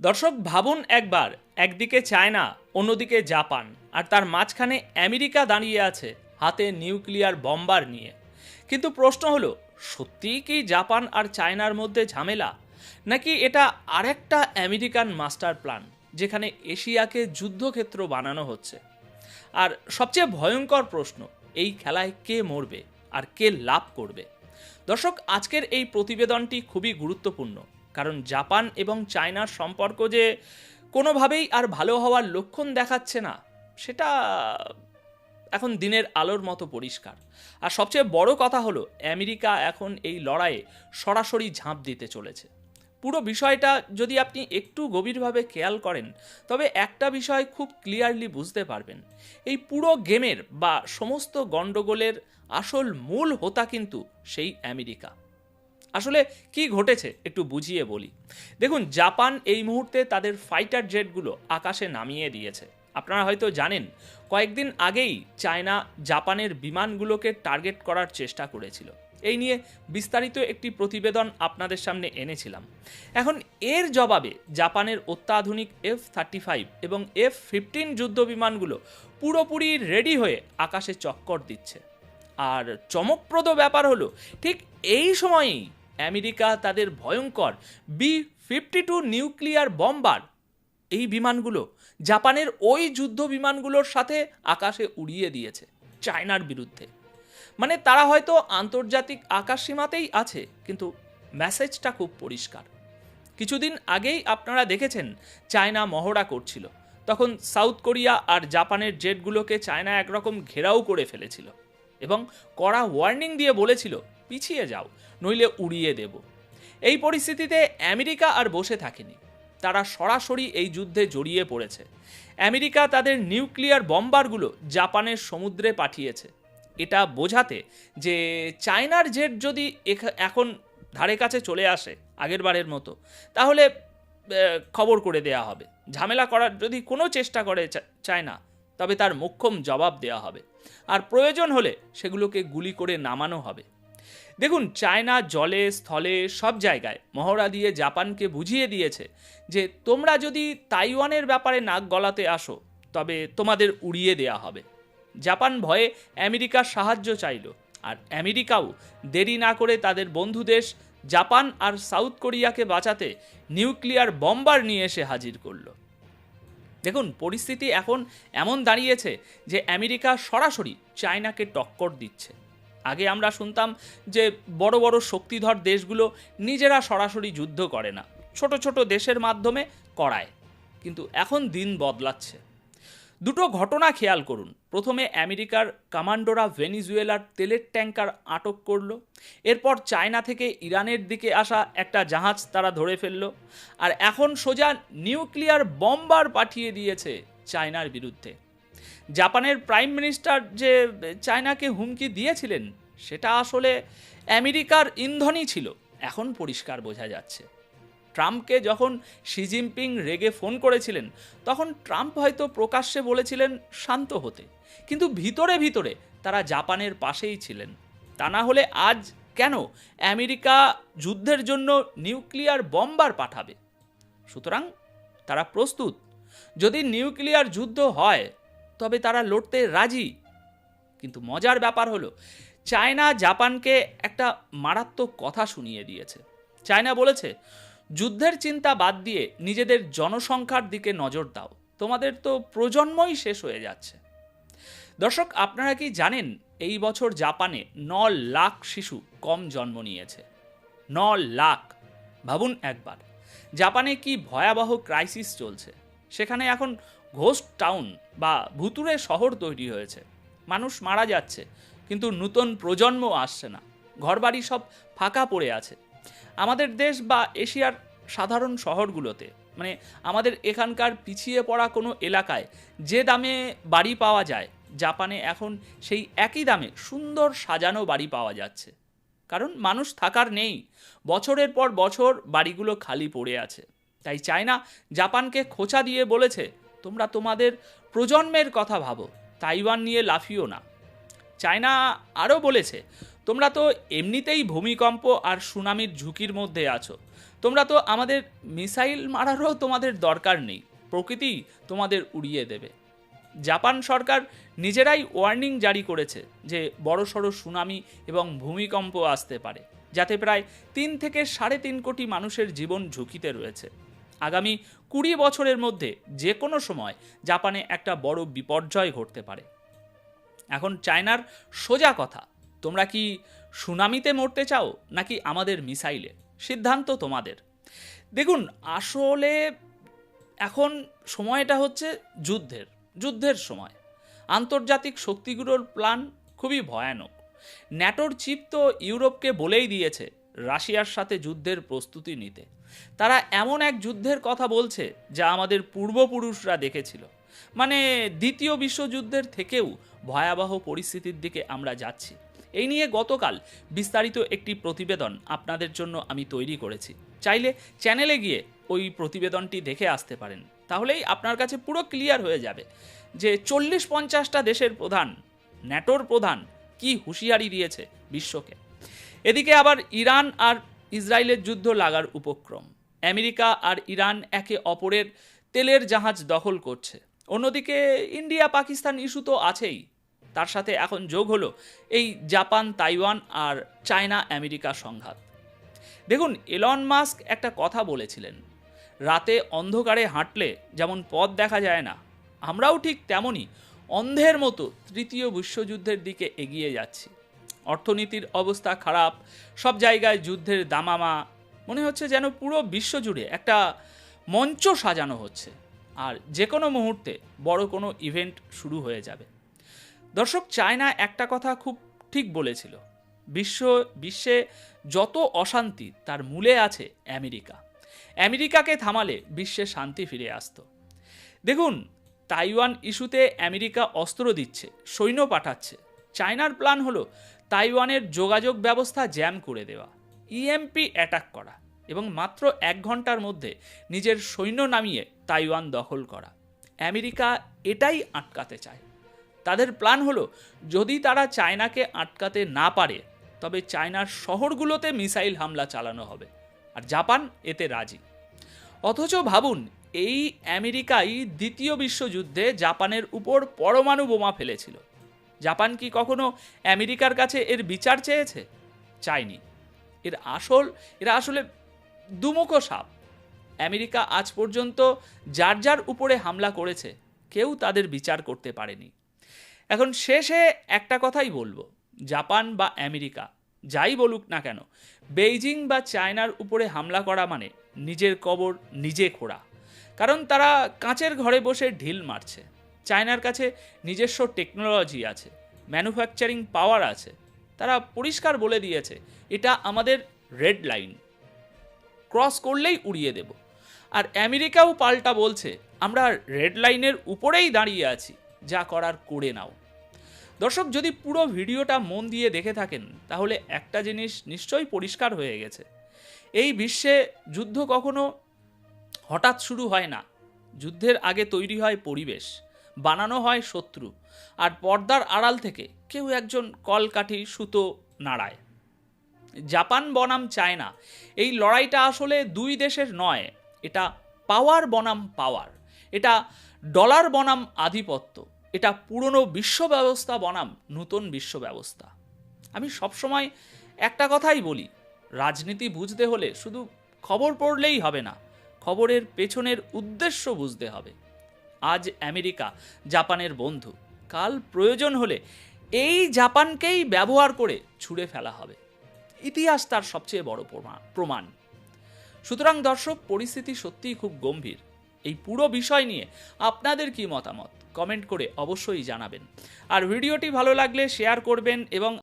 দর্শক, ভাবুন একবার, একদিকে চায়না, অন্যদিকে জাপান, আর তার মাঝখানে আমেরিকা দাঁড়িয়ে আছে হাতে নিউক্লিয়ার বম্বার নিয়ে। কিন্তু প্রশ্ন হলো, সত্যিই কি জাপান আর চায়নার মধ্যে ঝামেলা? নাকি এটা আরেকটা আমেরিকান মাস্টার প্ল্যান, যেখানে এশিয়াকে যুদ্ধক্ষেত্র বানানো হচ্ছে? আর সবচেয়ে ভয়ঙ্কর প্রশ্ন, এই খেলায় কে মরবে আর কে লাভ করবে? দর্শক, আজকের এই প্রতিবেদনটি খুবই গুরুত্বপূর্ণ। কারণ জাপান এবং চায়নার সম্পর্ক যে কোনোভাবেই আর ভালো হওয়ার লক্ষণ দেখাচ্ছে না, সেটা এখন দিনের আলোর মতো পরিষ্কার। আর সবচেয়ে বড় কথা হলো, আমেরিকা এখন এই লড়াইয়ে সরাসরি ঝাঁপ দিতে চলেছে। পুরো বিষয়টা যদি আপনি একটু গভীরভাবে খেয়াল করেন, তবে একটা বিষয় খুব ক্লিয়ারলি বুঝতে পারবেন। এই পুরো গেমের বা সমস্ত গণ্ডগোলের আসল মূল হোতা কিন্তু সেই আমেরিকা। আসলে কি ঘটেছে একটু বুঝিয়ে বলি। দেখুন, জাপান এই মুহূর্তে তাদের ফাইটার জেটগুলো আকাশে নামিয়ে দিয়েছে। আপনারা হয়তো জানেন, কয়েকদিন আগেই চায়না জাপানের বিমানগুলোকে টার্গেট করার চেষ্টা করেছিল। এই নিয়ে বিস্তারিত একটি প্রতিবেদন আপনাদের সামনে এনেছিলাম। এখন এর জবাবে জাপানের অত্যাধুনিক এফ থার্টি ফাইভ এবং এফ ফিফটিন যুদ্ধ বিমানগুলো পুরোপুরি রেডি হয়ে আকাশে চক্কর দিচ্ছে। আর চমকপ্রদ ব্যাপার হলো, ঠিক এই সময়েই আমেরিকা তাদের ভয়ঙ্কর B fifty two nuclear bomber. এই বিমানগুলো জাপানের ওই যুদ্ধ বিমানগুলোর সাথে আকাশে উড়িয়ে দিয়েছে, চায়নার বিরুদ্ধে। মানে তারা হয়তো আন্তর্জাতিক আকাশ সীমাতেই আছে, কিন্তু মেসেজটা খুব পরিষ্কার। কিছুদিন আগেই আপনারা দেখেছেন, চায়না মহড়া করছিল। তখন সাউথ কোরিয়া আর জাপানের জেটগুলোকে চায়না একরকম ঘেরাও করে ফেলেছিল এবং কড়া ওয়ার্নিং দিয়ে বলেছিল পিছিয়ে যাও, নইলে উড়িয়ে দেব। এই পরিস্থিতিতে আমেরিকা আর বসে থাকেনি। তারা সরাসরি এই যুদ্ধে জড়িয়ে পড়েছে। আমেরিকা তাদের নিউক্লিয়ার বম্বারগুলো জাপানের সমুদ্রে পাঠিয়েছে। এটা বোঝাতে যে চায়নার জেট যদি এখন ধারে কাছে চলে আসে আগের বারের মতো, তাহলে খবর করে দেয়া হবে। ঝামেলা করার যদি কোনো চেষ্টা করে চায়না, তবে তার মোক্ষম জবাব দেওয়া হবে। আর প্রয়োজন হলে সেগুলোকে গুলি করে নামানো হবে। দেখুন, চায়না, জলে, স্থলে, সব জায়গায় মহড়া দিয়ে জাপানকে বুঝিয়ে দিয়েছে যে তোমরা যদি তাইওয়ানের ব্যাপারে নাক গলাতে আসো, তবে তোমাদের উড়িয়ে দেয়া হবে। জাপান ভয়ে আমেরিকার সাহায্য চাইল, আর আমেরিকাও দেরি না করে তাদের বন্ধু দেশ জাপান আর সাউথ কোরিয়াকে বাঁচাতে নিউক্লিয়ার বম্বার নিয়ে এসে হাজির করল। দেখুন, পরিস্থিতি এখন এমন দাঁড়িয়েছে যে আমেরিকা সরাসরি চায়নাকে টক্কর দিচ্ছে। আগে আমরা শুনতাম যে বড় বড় শক্তিধর দেশগুলো নিজেরা সরাসরি যুদ্ধ করে না, ছোট ছোট দেশের মাধ্যমে করায়। কিন্তু এখন দিন বদলাচ্ছে। দুটো ঘটনা খেয়াল করুন। প্রথমে আমেরিকার কমান্ডোরা ভেনিজুয়েলার তেলের ট্যাঙ্কার আটক করল। এরপর চায়না থেকে ইরানের দিকে আসা একটা জাহাজ তারা ধরে ফেলল। আর এখন সোজা নিউক্লিয়ার বম্বার পাঠিয়ে দিয়েছে চায়নার বিরুদ্ধে। জাপানের প্রাইম মিনিস্টার যে চায়নাকে হুমকি দিয়েছিলেন, সেটা আসলে আমেরিকার ইন্ধনই ছিল। এখন পরিষ্কার বোঝা যাচ্ছে। ট্রাম্পকে যখন শি জিনপিং রেগে ফোন করেছিলেন, তখন ট্রাম্প হয়তো প্রকাশ্যে বলেছিলেন শান্ত হতে। কিন্তু ভিতরে ভিতরে তারা জাপানের পাশেই ছিলেন। তা না হলে আজ কেন আমেরিকা যুদ্ধের জন্য নিউক্লিয়ার বম্বার পাঠাবে? সুতরাং তারা প্রস্তুত। যদি নিউক্লিয়ার যুদ্ধ হয় তবে তারা লড়তে রাজি। কিন্তু মজার ব্যাপার হলো, চায়না জাপানকে একটা মারাত্মক কথা শুনিয়ে দিয়েছে। চায়না বলেছে, যুদ্ধের চিন্তা বাদ দিয়ে নিজেদের জনসংখ্যার দিকে নজর দাও। তোমাদের তো প্রজন্মই শেষ হয়ে যাচ্ছে। দর্শক, আপনারা কি জানেন, এই বছর জাপানে ন লাখ শিশু কম জন্ম নিয়েছে। ন লাখ। ভাবুন একবার, জাপানে কি ভয়াবহ ক্রাইসিস চলছে? সেখানে এখন ঘোস্ট টাউন বা ভুতুরে শহর তৈরি হয়েছে। মানুষ মারা যাচ্ছে, কিন্তু নূতন প্রজন্ম আসছে না। ঘরবাড়ি সব ফাঁকা পড়ে আছে। আমাদের দেশ বা এশিয়ার সাধারণ শহরগুলোতে মানে আমাদের এখানকার পিছিয়ে পড়া কোনো এলাকায় যে দামে বাড়ি পাওয়া যায়, জাপানে এখন সেই একই দামে সুন্দর সাজানো বাড়ি পাওয়া যাচ্ছে। কারণ মানুষ থাকার নেই, বছরের পর বছর বাড়িগুলো খালি পড়ে আছে। তাই চায়না জাপানকে খোঁচা দিয়ে বলেছে তোমরা তোমাদের প্রজন্মের কথা ভাবো, তাইওয়ান নিয়ে লাফিও না। চায়না আরও বলেছে, তোমরা তো এমনিতেই ভূমিকম্প আর সুনামির ঝুঁকির মধ্যে আছো। তোমরা তো আমাদের মিসাইল মারারও তোমাদের দরকার নেই, প্রকৃতি তোমাদের উড়িয়ে দেবে। জাপান সরকার নিজেরাই ওয়ার্নিং জারি করেছে যে বড়সড় সুনামি এবং ভূমিকম্প আসতে পারে, যাতে প্রায় তিন থেকে সাড়ে তিন কোটি মানুষের জীবন ঝুঁকিতে রয়েছে। আগামী কুড়ি বছরের মধ্যে যে কোনো সময় জাপানে একটা বড় বিপর্যয় ঘটতে পারে। এখন চায়নার সোজা কথা, তোমরা কি সুনামিতে মরতে চাও নাকি আমাদের মিসাইলে? সিদ্ধান্ত তোমাদের। দেখুন, আসলে এখন সময়টা হচ্ছে যুদ্ধের যুদ্ধের সময়। আন্তর্জাতিক শক্তিগুলোর প্ল্যান খুবই ভয়ানক। ন্যাটোর চিপ তো ইউরোপকে বলেই দিয়েছে, রাশিয়ার সাথে যুদ্ধের প্রস্তুতি নিতে। তারা এমন এক যুদ্ধের কথা বলছে যা আমাদের পূর্বপুরুষরা দেখেছিল। মানে দ্বিতীয় বিশ্বযুদ্ধের থেকেও ভয়াবহ পরিস্থিতির দিকে আমরা যাচ্ছি। এই নিয়ে গতকাল বিস্তারিত একটি প্রতিবেদন আপনাদের জন্য আমি তৈরি করেছি। চাইলে চ্যানেলে গিয়ে ওই প্রতিবেদনটি দেখে আসতে পারেন। তাহলেই আপনার কাছে পুরো ক্লিয়ার হয়ে যাবে যে চল্লিশ পঞ্চাশটা দেশের প্রধান, ন্যাটোর প্রধান কি হুঁশিয়ারি দিয়েছে বিশ্বকে। এদিকে আবার ইরান আর ইসরায়েলের যুদ্ধ লাগার উপক্রম। আমেরিকা আর ইরান একে অপরের তেলের জাহাজ দখল করছে। অন্যদিকে ইন্ডিয়া পাকিস্তান ইস্যু তো আছেই। তার সাথে এখন যোগ হলো এই জাপান, তাইওয়ান আর চায়না আমেরিকা সংঘাত। দেখুন, এলন মাস্ক একটা কথা বলেছিলেন, রাতে অন্ধকারে হাঁটলে যেমন পথ দেখা যায় না, আমরাও ঠিক তেমনই অন্ধের মতো তৃতীয় বিশ্বযুদ্ধের দিকে এগিয়ে যাচ্ছি। অর্থনীতির অবস্থা খারাপ, সব জায়গায় যুদ্ধের দামামা। মনে হচ্ছে যেন পুরো বিশ্বজুড়ে একটা মঞ্চ সাজানো হচ্ছে। আর যে কোনো মুহূর্তে বড় কোনো ইভেন্ট শুরু হয়ে যাবে। দর্শক, চায়না একটা কথা খুব ঠিক বলেছিল। বিশ্ব, বিশ্বে যত অশান্তি, তার মূলে আছে আমেরিকা। আমেরিকাকে থামালে বিশ্বে শান্তি ফিরে আসতো। দেখুন, তাইওয়ান ইস্যুতে আমেরিকা অস্ত্র দিচ্ছে, সৈন্য পাঠাচ্ছে। চায়নার প্ল্যান হলো তাইওয়ানের যোগাযোগ ব্যবস্থা জ্যাম করে দেওয়া ইএমপি অ্যাটাক করা এবং মাত্র এক ঘণ্টার মধ্যে নিজের সৈন্য নামিয়ে তাইওয়ান দখল করা। আমেরিকা এটাই আটকাতে চায়। তাদের প্ল্যান হলো, যদি তারা চায়নাকে আটকাতে না পারে, তবে চায়নার শহরগুলোতে মিসাইল হামলা চালানো হবে। আর জাপান এতে রাজি। অথচ ভাবুন, এই আমেরিকাই দ্বিতীয় বিশ্বযুদ্ধে জাপানের উপর পরমাণু বোমা ফেলেছিল। জাপান কি কখনো আমেরিকার কাছে এর বিচার চেয়েছে? চায়নি এর আসল, এরা আসলে দুমুখো সাপ। আমেরিকা আজ পর্যন্ত যার যার উপরে হামলা করেছে, কেউ তাদের বিচার করতে পারেনি। এখন শেষে একটা কথাই বলব, জাপান বা আমেরিকা, যাই বলুক না কেন, বেইজিং বা চায়নার উপরে হামলা করা মানে নিজের কবর নিজে খোঁড়া। কারণ তারা কাঁচের ঘরে বসে ঢিল মারছে। চায়নার কাছে নিজস্ব টেকনোলজি আছে, ম্যানুফ্যাকচারিং পাওয়ার আছে, তারা পরিষ্কার বলে দিয়েছে, এটা আমাদের রেড লাইন। ক্রস করলেই উড়িয়ে দেব। আর আমেরিকাও পাল্টা বলছে, আমরা রেড লাইনের উপরেই দাঁড়িয়ে আছি, যা করার করে নাও। দর্শক, যদি পুরো ভিডিওটা মন দিয়ে দেখে থাকেন, তাহলে একটা জিনিস নিশ্চয়ই পরিষ্কার হয়ে গেছে। এই বিশ্বে যুদ্ধ কখনো হঠাৎ শুরু হয় না, যুদ্ধের আগে তৈরি হয় পরিবেশ। বানানো হয় শত্রু আর পর্দার আড়াল থেকে কেউ একজন কলকাঠি, সুতো নাড়ায়। জাপান বনাম চায়না, এই লড়াইটা আসলে দুই দেশের নয়, এটা পাওয়ার বনাম পাওয়ার, এটা ডলার বনাম আধিপত্য, এটা পুরনো বিশ্ব ব্যবস্থা বনাম নূতন বিশ্ব ব্যবস্থা। আমি সবসময় একটা কথাই বলি, রাজনীতি বুঝতে হলে শুধু খবর পড়লেই হবে না, খবরের পেছনের উদ্দেশ্য বুঝতে হবে। আজ আমেরিকা, জাপানের বন্ধু। কাল প্রয়োজন হলে এই জাপানকেই ব্যবহার করে ছুঁড়ে ফেলা হবে। ইতিহাস তার সবচেয়ে বড় প্রমা- প্রমাণ। সুতরাং দর্শক, পরিস্থিতি সত্যিই খুব গম্ভীর। এই পুরো বিষয় নিয়ে আপনাদের কি মতামত? কমেন্ট করে অবশ্যই জানাবেন। আর ভিডিওটি ভালো লাগলে শেয়ার করবেন এবং